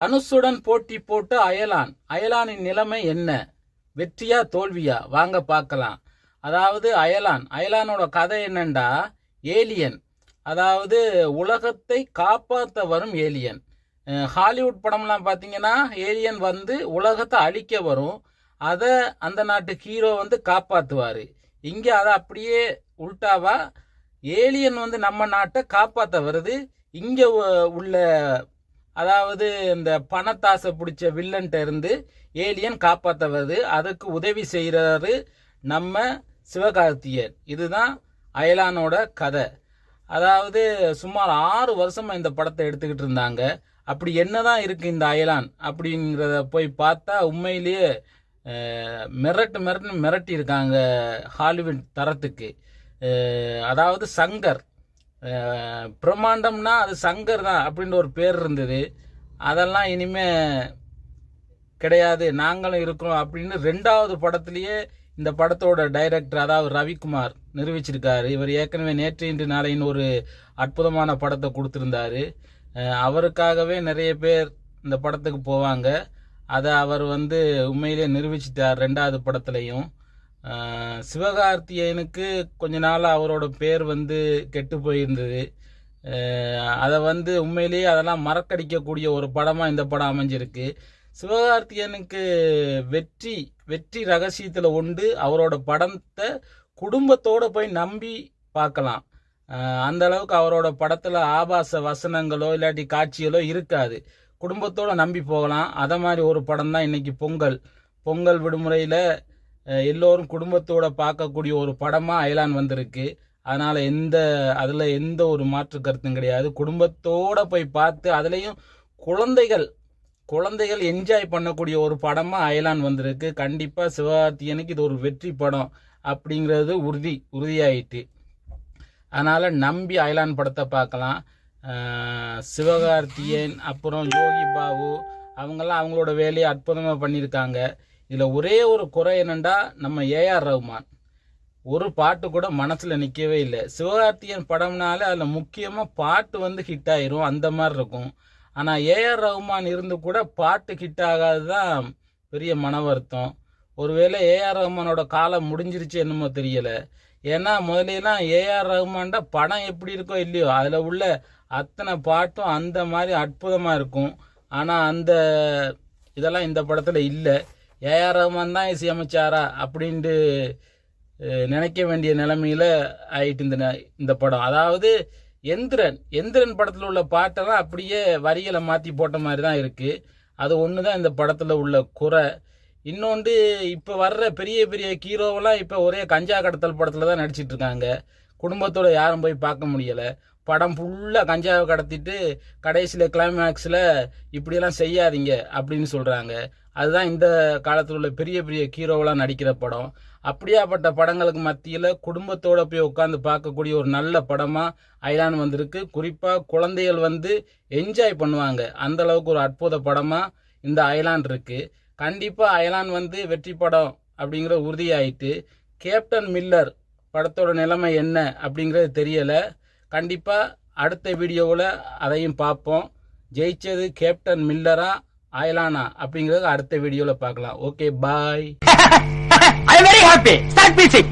அனுசுடன் போட்டி போட்டு அயலான். அயலானின் நிலைமை என்ன? வெற்றியா தோல்வியா? வாங்க பார்க்கலாம். அதாவது அயலான். அயலானோட கதை என்னண்டா? ஏலியன். அதாவது உலகத்தை காப்பாற்ற வரும் ஏலியன் ஹாலிவுட் படம்லாம் பார்த்தீங்கன்னா ஏலியன் வந்து உலகத்தை அழிக்க வரும். அதை அந்த நாட்டு ஹீரோ வந்து காப்பாற்றுவார் இங்கே அதை அப்படியே உள்டாவா ஏலியன் வந்து நம்ம நாட்டை காப்பாற்ற வருது. இங்கே உள்ள அதாவது இந்த பணத்தாசை பிடிச்ச வில்லன்ட்ட இருந்து ஏலியன் காப்பாற்றுவது அதுக்கு உதவி செய்கிறாரு நம்ம சிவகார்த்தியன் இதுதான் அயலானோட கதை. அதாவது சுமார் ஆறு வருஷமாக இந்த படத்தை எடுத்துக்கிட்டு இருந்தாங்க. அப்படி என்ன தான் இருக்குது இந்த அயலான் அப்படிங்கிறத போய் பார்த்தா உண்மையிலேயே மிரட்டு மிரட்டு மிரட்டி இருக்காங்க ஹாலிவுட் தரத்துக்கு. அதாவது சங்கர் பிரம்மாண்டம்னா அது சங்கர் தான் அப்படின்ற ஒரு பேர் இருந்தது. அதெல்லாம் இனிமே கிடையாது. நாங்களும் இருக்கிறோம் அப்படின்னு ரெண்டாவது படத்துலேயே இந்த படத்தோட டைரக்டர் அதாவது ரவிக்குமார் நிரூபிச்சிருக்காரு. இவர் ஏற்கனவே நேற்று இன்று நாளைன்னு ஒரு அற்புதமான படத்தை கொடுத்துருந்தாரு. அவருக்காகவே நிறைய பேர் இந்த படத்துக்கு போவாங்க. அதை அவர் வந்து உண்மையிலே நிரூபிச்சிட்டார் ரெண்டாவது படத்துலையும். சிவகார்த்தியனுக்கு கொஞ்ச நாள் அவரோட பேர் வந்து கெட்டு போயிருந்தது. அதை வந்து உண்மையிலேயே அதெல்லாம் மறக்கடிக்கக்கூடிய ஒரு படமாக இந்த படம் அமைஞ்சிருக்கு. சிவகார்த்தியனுக்கு வெற்றி வெற்றி ரகசியத்தில் உண்டு. அவரோட படத்தை குடும்பத்தோடு போய் நம்பி பார்க்கலாம். அந்த அளவுக்கு அவரோட படத்தில் ஆபாச வசனங்களோ இல்லாட்டி காட்சிகளோ இருக்காது. குடும்பத்தோடு நம்பி போகலாம். அதை மாதிரி ஒரு படம் தான் இன்றைக்கி பொங்கல். பொங்கல் விடுமுறையில் எல்லோரும் குடும்பத்தோட பார்க்கக்கூடிய ஒரு படமாக அயலான் வந்திருக்கு. அதனால் எந்த அதில் எந்த ஒரு மாற்று கருத்தும் கிடையாது. குடும்பத்தோடு போய் பார்த்து அதுலேயும் குழந்தைகள் குழந்தைகள் என்ஜாய் பண்ணக்கூடிய ஒரு படமாக அயலான் வந்திருக்கு. கண்டிப்பாக சிவகார்த்தியனுக்கு இது ஒரு வெற்றி படம் அப்படிங்கிறது உறுதி உறுதியாயிட்டு. அதனால் நம்பி அயலான் படத்தை பார்க்கலாம். சிவகார்த்தியன் அப்புறம் யோகி பாபு அவங்கெல்லாம் அவங்களோட வேலையை அற்புதமாக பண்ணியிருக்காங்க. இதில் ஒரே ஒரு குறை என்னண்டா? நம்ம ஏஆர் ரஹ்மான் ஒரு பாட்டு கூட மனசில் நிற்கவே இல்லை. சிவகார்த்தியன் படம்னாலே அதில் முக்கியமாக பாட்டு வந்து ஹிட் ஆயிரும். அந்த மாதிரி இருக்கும். ஆனால் ஏஆர் ரஹ்மான் இருந்து கூட பாட்டு ஹிட் ஆகாது தான் பெரிய மன வருத்தம் ஒருவேளை ஏஆர் ரஹ்மானோட காலம் முடிஞ்சிருச்சு என்னமோ தெரியலை. ஏன்னா முதலாம் ஏஆர் ரஹ்மான்டா படம் எப்படி இருக்கோ இல்லையோ அதில் உள்ள அத்தனை பாட்டும் அந்த மாதிரி அற்புதமாக இருக்கும். ஆனால் அந்த இதெல்லாம் இந்த படத்தில் இல்லை. ஏஆர் ரஹ்மான் தான் இசையமைச்சாரா அப்படின்ட்டு நினைக்க வேண்டிய நிலைமையில் ஆயிட்டு இந்த ந- இந்த படம். அதாவது எந்திரன் எந்திரன் படத்தில் உள்ள பாட்டெல்லாம் அப்படியே வரிகளை மாற்றி போட்ட மாதிரி தான் இருக்குது அது ஒன்று தான் இந்த படத்தில் உள்ள குறை. இன்னொன்று இப்போ வர்ற பெரிய பெரிய ஹீரோவெல்லாம் இப்போ ஒரே கஞ்சா கடத்தல் படத்தில் தான் நடிச்சிட்டு இருக்காங்க. குடும்பத்தோட யாரும் போய் பார்க்க முடியலை. படம் ஃபுல்லாக கஞ்சாவை கடத்திட்டு கடைசியில் கிளைமேக்ஸில் இப்படியெல்லாம் செய்யாதீங்க அப்படின்னு சொல்கிறாங்க அதுதான் இந்த காலத்தில் உள்ள பெரிய பெரிய ஹீரோவெலாம் நடிக்கிற படம். அப்படியாப்பட்ட படங்களுக்கு மத்தியில் குடும்பத்தோடு போய் உட்காந்து பார்க்கக்கூடிய ஒரு நல்ல படமாக அயலான் வந்திருக்கு. குறிப்பாக குழந்தைகள் வந்து என்ஜாய் பண்ணுவாங்க. அந்த அளவுக்கு ஒரு அற்புத படமாக இந்த அயலான் இருக்குது கண்டிப்பாக அயலான் வந்து வெற்றி படம் அப்படிங்கிற உறுதியாயிட்டு கேப்டன் மில்லர் படத்தோட நிலைமை என்ன அப்படிங்கிறது தெரியலை. கண்டிப்பாக அடுத்த வீடியோவில் அதையும் பார்ப்போம். ஜெயிச்சது கேப்டன் மில்லரா அயலானா அப்படிங்கிறது அடுத்த வீடியோல பார்க்கலாம். Okay bye I very happy start bleaching.